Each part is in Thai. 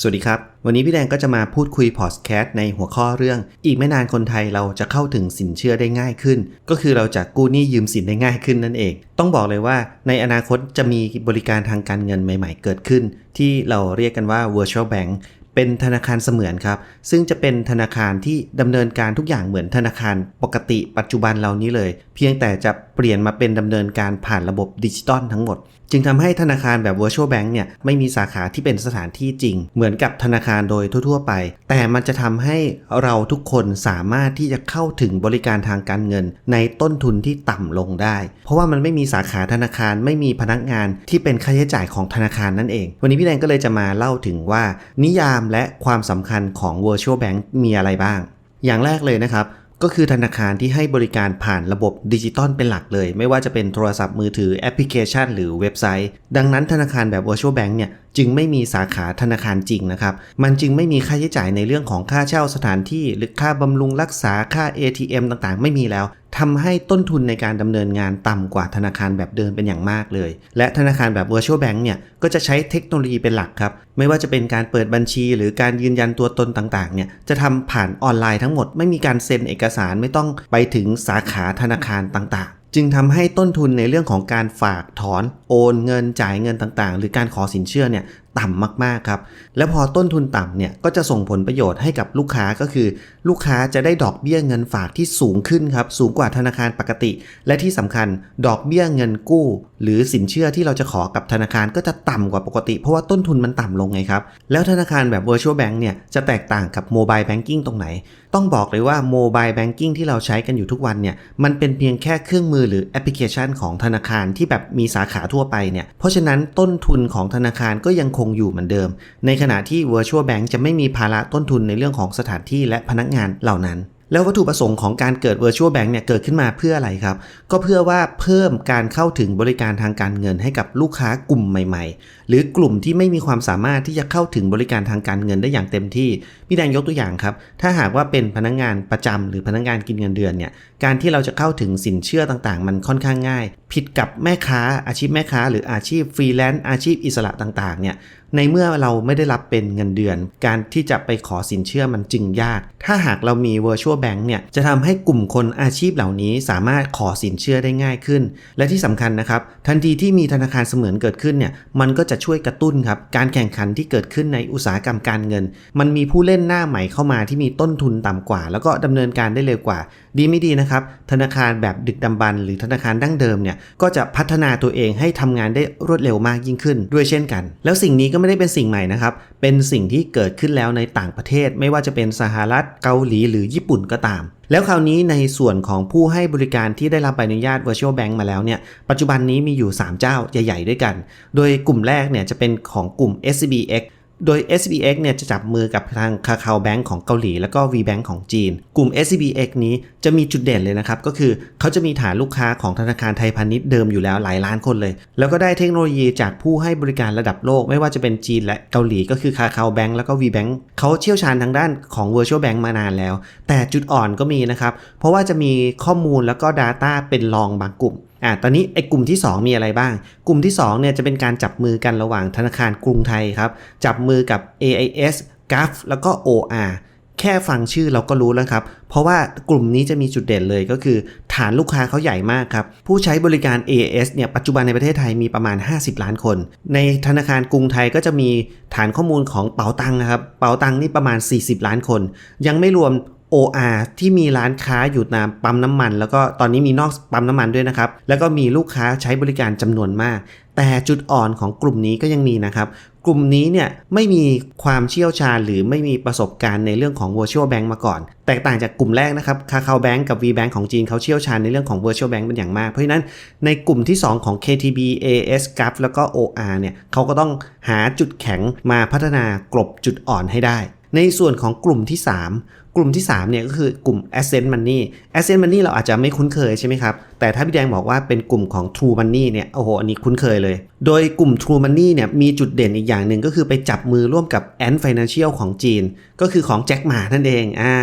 สวัสดีครับ วันนี้พี่แดงก็จะมาพูดคุยพอดแคสต์ในหัวข้อเรื่อง อีกไม่นานคนไทยเราจะเข้าถึงสินเชื่อได้ง่ายขึ้น ก็คือเราจะกู้หนี้ยืมสินได้ง่ายขึ้นนั่นเอง ต้องบอกเลยว่าในอนาคตจะมีบริการทางการเงินใหม่ ๆ เกิดขึ้น ที่เราเรียกกันว่า virtual bank เป็นธนาคารเสมือนครับ ซึ่งจะเป็นธนาคารที่ดำเนินการทุกอย่างเหมือนธนาคารปกติปัจจุบันเรานี้เลย เพียงแต่จะเปลี่ยนมาเป็นดำเนินการผ่านระบบดิจิตอลทั้งหมด จึงทำให้ธนาคารแบบ virtual bank เนี่ยไม่มีสาขาที่เป็นสถานที่จริง เหมือนกับธนาคารโดยทั่ว ๆ ไป แต่มันจะทำให้เราทุกคนสามารถที่จะเข้าถึงบริการทางการเงิน ในต้นทุนที่ต่ำลงได้ เพราะว่ามันไม่มีสาขาธนาคารไม่มีพนักงานที่เป็นค่าใช้จ่ายของธนาคารนั่นเอง วันนี้พี่แดงก็เลยจะมาเล่าถึงว่านิยามและความสำคัญของ virtual bank มีอะไรบ้าง อย่างแรกเลยนะครับ ก็คือธนาคารที่ให้บริการผ่านระบบดิจิตอลเป็นหลักเลย ไม่ว่าจะเป็นโทรศัพท์มือถือแอปพลิเคชัน หรือเว็บไซต์ ดังนั้นธนาคารแบบ virtual bank เนี่ย จึงไม่มีสาขาธนาคารจริงนะครับ มันจึงไม่มีค่าใช้จ่ายในเรื่องของค่าเช่าสถานที่ หรือค่าบำรุงรักษาค่า ATM ต่างๆ ไม่มีแล้วทำให้ต้นทุนในการดำเนินงานต่ำกว่าธนาคารแบบเดิมเป็นอย่างมากเลย และธนาคารแบบ virtual bank เนี่ยก็จะใช้เทคโนโลยีเป็นหลักครับ ไม่ว่าจะเป็นการเปิดบัญชี หรือการยืนยันตัวตนต่างๆเนี่ยจะทำผ่านออนไลน์ทั้งหมด ไม่มีการเซ็นเอกสารไม่ต้องไปถึงสาขาธนาคารต่างๆ จึงทำให้ต้นทุนในเรื่องของการฝากถอนโอนเงินจ่ายเงินต่างๆ หรือการขอสินเชื่อเนี่ย ต่ำมากๆครับ แล้วพอต้นทุนต่ำเนี่ยก็จะส่งผลประโยชน์ให้กับลูกค้าก็คือ ลูกค้าจะได้ดอกเบี้ยเงินฝากที่สูงขึ้นครับ สูงกว่าธนาคารปกติ และที่สำคัญดอกเบี้ยเงินกู้ หรือสินเชื่อที่เราจะขอกับธนาคารก็จะต่ำกว่าปกติ เพราะว่าต้นทุนมันต่ำลงไงครับ แล้วธนาคารแบบ virtual bank เนี่ยจะแตกต่างกับ mobile banking ตรงไหน ต้องบอกเลยว่า mobile banking ที่เราใช้กันอยู่ทุกวันเนี่ยมันเป็นเพียงแค่เครื่องมือหรือแอปพลิเคชันของธนาคารที่แบบมีสาขาทั่วไปเนี่ยเพราะฉะนั้นต้นทุนของธนาคารก็ยังคงอยู่เหมือนเดิม ในขณะที่ virtual bank จะไม่มีภาระต้นทุนในเรื่องของสถานที่และพนักงานเหล่านั้น แล้ววัตถุประสงค์ของการเกิด virtual bank เนี่ยเกิดขึ้นมาเพื่ออะไรครับ ก็เพื่อว่าเพิ่มการเข้าถึงบริการทางการเงินให้กับลูกค้ากลุ่มใหม่ ๆ หรือกลุ่มที่ไม่มีความสามารถที่จะเข้าถึงบริการทางการเงินได้อย่างเต็มที่พี่แดงยกตัวอย่างครับ ถ้าหากว่าเป็นพนักงงานประจำหรือพนักงงานกินเงินเดือนเนี่ยการที่เราจะเข้าถึงสินเชื่อต่างๆ มันค่อนข้างง่าย ผิดกับแม่ค้าอาชีพแม่ค้า หรืออาชีพฟรีแลนซ์อาชีพอิสระต่างๆเนี่ย ในเมื่อเราไม่ได้รับเป็นเงินเดือน การที่จะไปขอสินเชื่อมันจึงยาก ถ้าหากเรามี virtual bank เนี่ยจะทำให้กลุ่มคนอาชีพเหล่านี้สามารถขอสินเชื่อได้ง่ายขึ้น และที่สำคัญนะครับ ทันทีที่มีธนาคารเสมือนเกิดขึ้นเนี่ยมันก็จะช่วยกระตุ้นครับการแข่งขันที่เกิดขึ้นในอุตสาหกรรมการเงิน มันมีผู้เล่นหน้าใหม่เข้ามาที่มีต้นทุนต่ำกว่า แล้วก็ดำเนินการได้เร็วกว่า ดีไม่ดีนะครับธนาคารแบบดึกดำบรรหรือธนาคารดั้งเดิมเนี่ยก็จะพัฒนาตัวเองให้ทำงานได้รวดเร็วมากยิ่งขึ้นด้วยเช่นกัน แล้วสิ่งนี้ก็ไม่ได้เป็นสิ่งใหม่นะครับ เป็นสิ่งที่เกิดขึ้นแล้วในต่างประเทศ ไม่ว่าจะเป็นสหรัฐเกาหลีหรือญี่ปุ่นก็ตาม แล้วคราวนี้ในส่วนของผู้ให้บริการที่ได้รับใบอนุญาต virtual bank มาแล้วเนี่ย ปัจจุบันนี้มีอยู่ 3 เจ้าใหญ่ ๆ ด้วยกัน โดยกลุ่มแรกเนี่ยจะเป็นของกลุ่ม S B X โดย SBX เนี่ยจะจับมือกับทาง Kakao Bank ของเกาหลี แล้วก็ VBank ของจีน กลุ่ม S B X นี้จะมีจุดเด่นเลยนะครับ ก็คือเขาจะมีฐานลูกค้าของธนาคารไทยพาณิชย์เดิมอยู่แล้วหลายล้านคนเลย แล้วก็ได้เทคโนโลยีจากผู้ให้บริการระดับโลก ไม่ว่าจะเป็นจีนและเกาหลี ก็คือ Kakao Bank แล้วก็ VBank เขาเชี่ยวชาญทางด้านของ Virtual Bank มานานแล้ว แต่จุดอ่อนก็มีนะครับเพราะว่าจะมีข้อมูลแล้วก็ Data เป็นรองบางกลุ่ม อะตอนนี้ไอ้กลุ่มที่ 2 มีอะไรบ้าง กลุ่มที่2เนี่ยจะเป็นการจับมือกันระหว่างธนาคารกรุงไทยครับ จับมือกับ AIS GAF แล้วก็ OR แค่ฟังชื่อเราก็รู้แล้วครับ เพราะว่ากลุ่มนี้จะมีจุดเด่นเลยก็คือ ฐานลูกค้าเขาใหญ่มากครับ ผู้ใช้บริการ AIS เนี่ยปัจจุบันในประเทศไทยมีประมาณ 50 ล้านคน ในธนาคารกรุงไทยก็จะมีฐานข้อมูลของเป๋าตังนะครับ เป๋าตังนี่ประมาณ 40 ล้านคน ยังไม่รวม OR ที่มีร้านค้าอยู่ตามปั๊มน้ำมัน แล้วก็ตอนนี้มีนอกปั๊มน้ำมันด้วยนะครับ แล้วก็มีลูกค้าใช้บริการจำนวนมาก แต่จุดอ่อนของกลุ่มนี้ก็ยังมีนะครับ กลุ่มนี้เนี่ยไม่มีความเชี่ยวชาญหรือไม่มีประสบการณ์ในเรื่องของ virtual bank มาก่อน แตกต่างจากกลุ่มแรกนะครับ Kakao Bank กับ VBank ของจีนเขาเชี่ยวชาญในเรื่องของ virtual bank เป็นอย่างมาก เพราะฉะนั้นในกลุ่มที่ 2 ของ KTB AS GAF แล้วก็ OR เนี่ยเขาก็ต้องหาจุดแข็งมาพัฒนากลบจุดอ่อนให้ได้ ในส่วนของกลุ่มที่ 3 กลุ่มที่ 3 เนี่ยก็คือกลุ่ม Ascent Money Ascent Money เราอาจจะไม่คุ้นเคยใช่ไหมครับ แต่ถ้าพี่แดงบอกว่าเป็นกลุ่มของ True Money เนี่ย โอ้โห อันนี้คุ้นเคยเลย โดยกลุ่ม True Money เนี่ยมีจุดเด่นอีกอย่างหนึ่งก็คือไปจับมือร่วมกับ Ant Financial ของจีน ก็คือของแจ็คหมานั่นเอง อ่า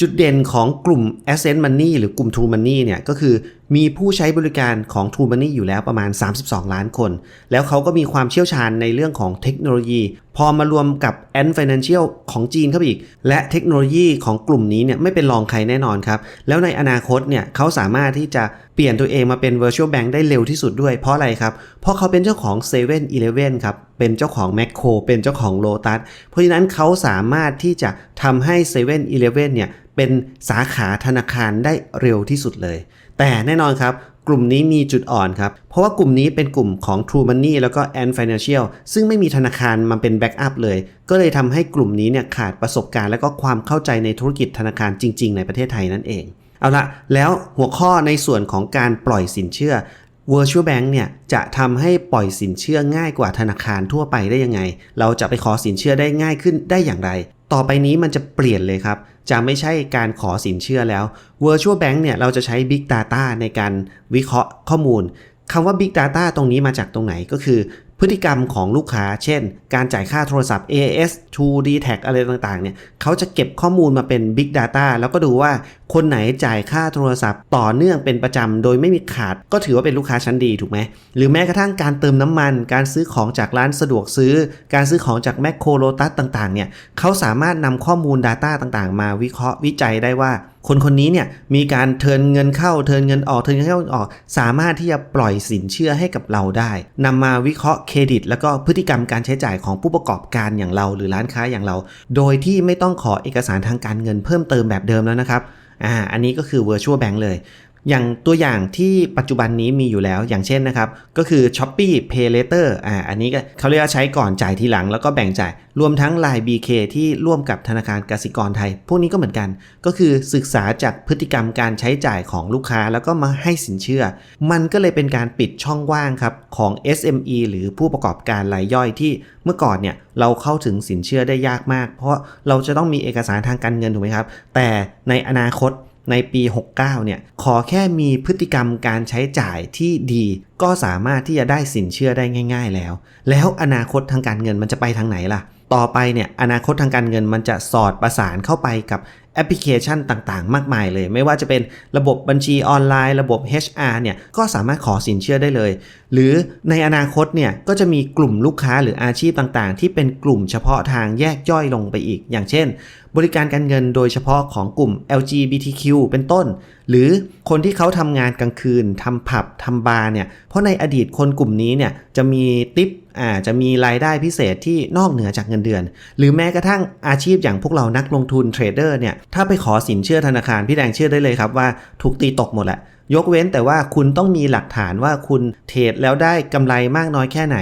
จุดเด่นของกลุ่ม Ascent Money หรือกลุ่ม True Money เนี่ยก็คือมีผู้ใช้บริการของ True Money อยู่แล้วประมาณ 32 ล้านคน แล้วเขาก็มีความเชี่ยวชาญในเรื่องของเทคโนโลยี พอมารวมกับ Ant Financial ของจีนเข้าไปอีก และเทคโนโลยีของของกลุ่มนี้เนี่ยไม่เป็นรองใครแน่นอนครับ แล้วในอนาคตเนี่ยเขาสามารถที่จะเปลี่ยนตัวเองมาเป็น virtual bank ได้เร็วที่สุดด้วยเพราะอะไรครับ เพราะเขาเป็นเจ้าของ7 e เ e ่ e อครับ เป็นเจ้าของ m ม c โครเป็นเจ้าของ Lotus เพราะฉะนั้นเขาสามารถที่จะทำให้7 e เ e ่ e อเนี่ยเป็นสาขาธนาคารได้เร็วที่สุดเลย แต่แน่นอนครับ กลุ่มนี้มีจุดอ่อนครับ เพราะว่ากลุ่มนี้เป็นกลุ่มของ True Money แล้วก็ Ant Financial ซึ่งไม่มีธนาคารมาเป็นแบ็กอัพเลย ก็เลยทำให้กลุ่มนี้เนี่ยขาดประสบการณ์ และก็ความเข้าใจในธุรกิจธนาคารจริง ๆ ในประเทศไทยนั่นเอง เอาละแล้วหัวข้อในส่วนของการปล่อยสินเชื่อ Virtual Bank เนี่ยจะทำให้ปล่อยสินเชื่อง่ายกว่าธนาคารทั่วไปได้ยังไง เราจะไปขอสินเชื่อได้ง่ายขึ้นได้อย่างไร ต่อไปนี้มันจะเปลี่ยนเลยครับ จะไม่ใช่การขอสินเชื่อแล้ว Virtual Bank เนี่ยเราจะใช้ Big Data ในการวิเคราะห์ข้อมูลคำว่า Big Data ตรงนี้มาจากตรงไหนก็คือ พฤติกรรมของลูกค้า เช่น การจ่ายค่าโทรศัพท์ AS 2 d t a c อะไรต่างๆ เนี่ยเขาจะเก็บข้อมูลมาเป็น Big Data แล้วก็ดูว่าคนไหนจ่ายค่าโทรศัพท์ต่อเนื่องเป็นประจำ โดยไม่มีขาด ก็ถือว่าเป็นลูกค้าชั้นดีถูกไหม หรือแม้กระทั่งการเติมน้ำมัน การซื้อของจากร้านสะดวกซื้อ การซื้อของจากแมคโครโลตัสต่างๆ เนี่ยเขาสามารถนำข้อมูล Data ต่างๆ มาวิเคราะห์วิจัยได้ว่าคนคนนี้เนี่ยมีการเทินเงินเข้าเทินเงินออกเทินเงินเข้าออก สามารถที่จะปล่อยสินเชื่อให้กับเราได้นำมาวิเคราะห์เครดิต แล้วก็พฤติกรรมการใช้จ่ายของผู้ประกอบการอย่างเรา หรือร้านค้าอย่างเรา โดยที่ไม่ต้องขอเอกสารทางการเงินเพิ่มเติมแบบเดิมแล้วนะครับอ่าอันนี้ก็คือ virtual bank เลย อย่างตัวอย่างที่ปัจจุบันนี้มีอยู่แล้วอย่างเช่นนะครับ ก็คือ Shopee Pay Later อ่าอันนี้ก็เขาเรียกว่าใช้ก่อนจ่ายทีหลังแล้วก็แบ่งจ่าย รวมทั้ง Line BK ที่ร่วมกับธนาคารกสิกรไทย พวกนี้ก็เหมือนกัน ก็คือศึกษาจากพฤติกรรมการใช้จ่ายของลูกค้าแล้วก็มาให้สินเชื่อ มันก็เลยเป็นการปิดช่องว่างครับของ SME หรือผู้ประกอบการรายย่อยที่เมื่อก่อนเนี่ยเราเข้าถึงสินเชื่อได้ยากมาก เพราะเราจะต้องมีเอกสารทางการเงินถูกไหมครับ แต่ในอนาคตในปี 69 เนี่ย ขอแค่มีพฤติกรรมการใช้จ่ายที่ดี ก็สามารถที่จะได้สินเชื่อได้ง่าย ๆ แล้ว แล้วอนาคตทางการเงินมันจะไปทางไหนล่ะ ต่อไปเนี่ยอนาคตทางการเงินมันจะสอดประสานเข้าไปกับแอปพลิเคชันต่างๆ มากมายเลย ไม่ว่าจะเป็นระบบบัญชีออนไลน์ ระบบ HR เนี่ยก็สามารถขอสินเชื่อได้เลย หรือในอนาคตเนี่ยก็จะมีกลุ่มลูกค้าหรืออาชีพต่างๆ ที่เป็นกลุ่มเฉพาะทางแยกย่อยลงไปอีก อย่างเช่น บริการการเงินโดยเฉพาะของกลุ่ม LGBTQ เป็นต้น หรือคนที่เขาทำงานกลางคืนทำผับทำบาร์เนี่ย เพราะในอดีตคนกลุ่มนี้เนี่ยจะมีติปอ่าจะมีรายได้พิเศษที่นอกเหนือจากเงินเดือน หรือแม้กระทั่งอาชีพอย่างพวกเรานักลงทุนเทรดเดอร์เนี่ยถ้าไปขอสินเชื่อธนาคารพี่แดงเชื่อได้เลยครับว่าถูกตีตกหมดแหละ ยกเว้นแต่ว่าคุณต้องมีหลักฐานว่าคุณเทรดแล้วได้กำไรมากน้อยแค่ไหน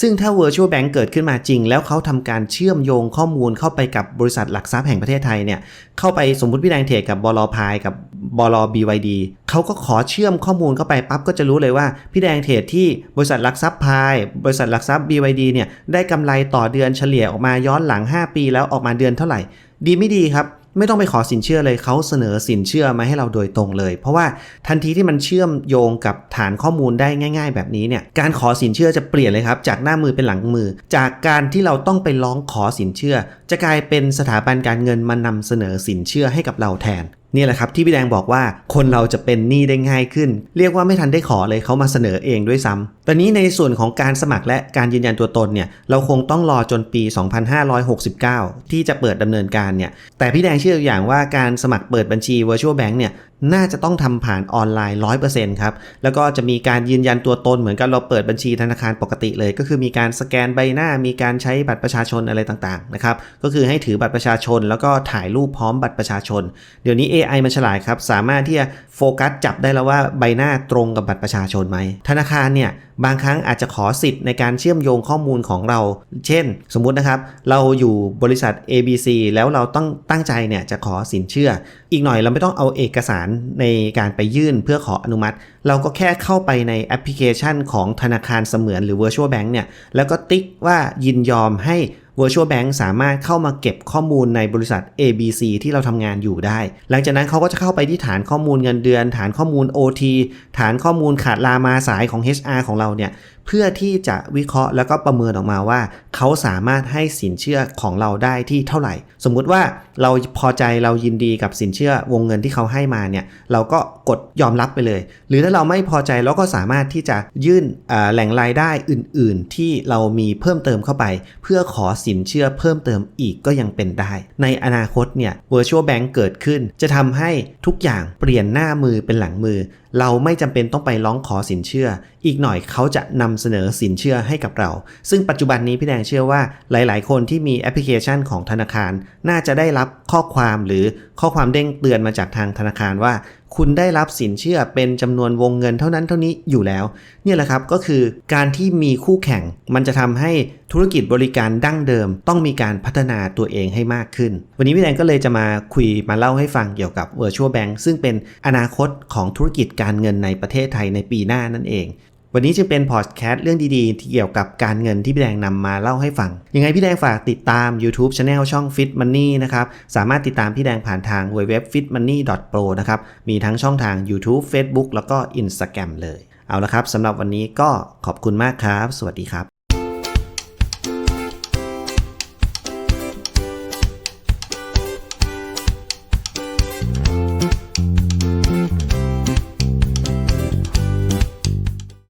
ซึ่งถ้า Virtual Bank เกิดขึ้นมาจริง แล้วเขาทำการเชื่อมโยงข้อมูลเข้าไปกับบริษัทหลักทรัพย์แห่งประเทศไทยเนี่ยเข้าไปสมมติพี่แดงเทรดกับบลพายกับบล BYD เขาก็ขอเชื่อมข้อมูลเข้าไปปั๊บก็จะรู้เลยว่าพี่แดงเทรดที่บริษัทหลักทรัพย์พาย บริษัทหลักทรัพย์ BYD เนี่ยได้กำไรต่อเดือนเฉลี่ยออกมาย้อนหลัง 5 ปี แล้วออกมาเดือนเท่าไหร่ ดีไม่ดีครับ ไม่ต้องไปขอสินเชื่อเลยเขาเสนอสินเชื่อมาให้เราโดยตรงเลย เพราะว่าทันทีที่มันเชื่อมโยงกับฐานข้อมูลได้ง่าย ๆ แบบนี้เนี่ยการขอสินเชื่อจะเปลี่ยนเลยครับจากหน้ามือเป็นหลังมือ จากการที่เราต้องไปร้องขอสินเชื่อ จะกลายเป็นสถาบันการเงินมานำเสนอสินเชื่อให้กับเราแทนนี่แหละครับที่พี่แดงบอกว่าคนเราจะเป็นหนี้ได้ง่ายขึ้น เรียกว่าไม่ทันได้ขอเลยเขามาเสนอเองด้วยซ้ำตอนนี้ในส่วนของการสมัครและการยืนยันตัวตนเนี่ยเราคงต้องรอจนปี 2569 ที่จะเปิดดำเนินการเนี่ยแต่พี่แดงเชื่ออย่างว่าการสมัครเปิดบัญชี Virtual Bank เนี่ยน่าจะต้องทำผ่านออนไลน์ 100%ครับ แล้วก็จะมีการยืนยันตัวตนเหมือนกับเราเปิดบัญชีธนาคารปกติเลย ก็คือมีการสแกนใบหน้า มีการใช้บัตรประชาชนอะไรต่างๆนะครับ ก็คือให้ถือบัตรประชาชน แล้วก็ถ่ายรูปพร้อมบัตรประชาชน เดี๋ยวนี้ AI มันฉลาดครับ สามารถที่จะโฟกัสจับได้แล้วว่าใบหน้าตรงกับบัตรประชาชนไหม ธนาคารเนี่ยบางครั้งอาจจะขอสิทธิ์ในการเชื่อมโยงข้อมูลของเรา เช่น สมมุตินะครับ เราอยู่บริษัท ABC แล้วเราต้องตั้งใจเนี่ยจะขอสินเชื่อ อีกหน่อยเราไม่ต้องเอาเอกสารในการไปยื่นเพื่อขออนุมัติ เราก็แค่เข้าไปในแอปพลิเคชันของธนาคารเสมือนหรือ Virtual Bank เนี่ยแล้วก็ติ๊กว่ายินยอมให้ Virtual Bank สามารถเข้ามาเก็บข้อมูลในบริษัท ABC ที่เราทำงานอยู่ได้ หลังจากนั้นเขาก็จะเข้าไปที่ฐานข้อมูลเงินเดือน ฐานข้อมูล OT ฐานข้อมูลขาดลามาสายของ HR ของเราเนี่ย เพื่อที่จะวิเคราะห์แล้วก็ประเมินออกมาว่า เขาสามารถให้สินเชื่อของเราได้ที่เท่าไหร่ สมมุติว่าเราพอใจเรายินดีกับสินเชื่อวงเงินที่เขาให้มาเนี่ยเราก็กดยอมรับไปเลย หรือถ้าเราไม่พอใจเราก็สามารถที่จะยื่นแหล่งรายได้อื่น ๆ ที่เรามีเพิ่มเติมเข้าไป เพื่อขอสินเชื่อเพิ่มเติมอีกก็ยังเป็นได้ ในอนาคตเนี่ย Virtual Bank เกิดขึ้น จะทำให้ทุกอย่างเปลี่ยนหน้ามือเป็นหลังมือ เราไม่จำเป็นต้องไปร้องขอสินเชื่อ อีกหน่อยเขาจะนำเสนอสินเชื่อให้กับเรา ซึ่งปัจจุบันนี้พี่แดงเชื่อว่าหลาย ๆ คนที่มีแอปพลิเคชันของธนาคาร น่าจะได้รับข้อความหรือข้อความเด้งเตือนมาจากทางธนาคารว่า คุณได้รับสินเชื่อเป็นจำนวนวงเงินเท่านั้นเท่านี้อยู่แล้ว เนี่ยแหละครับก็คือการที่มีคู่แข่ง มันจะทำให้ธุรกิจบริการดั้งเดิม ต้องมีการพัฒนาตัวเองให้มากขึ้น วันนี้พี่แดงก็เลยจะมาคุยมาเล่าให้ฟังเกี่ยวกับ Virtual Bank ซึ่งเป็นอนาคตของธุรกิจการเงินในประเทศไทยในปีหน้านั่นเอง วันนี้จึงเป็นพอดแคสต์เรื่องดีๆ ที่เกี่ยวกับการเงินที่พี่แดงนำมาเล่าให้ฟัง ยังไงพี่แดงฝากติดตาม YouTube c h anel ช่อง Fit Money นะครับ สามารถติดตามพี่แดงผ่านทาง www.fitmoney.pro นะครับ มีทั้งช่องทาง YouTube Facebook แล้วก็ Instagram เลย เอาละครับสำหรับวันนี้ก็ขอบคุณมากครับ สวัสดีครับ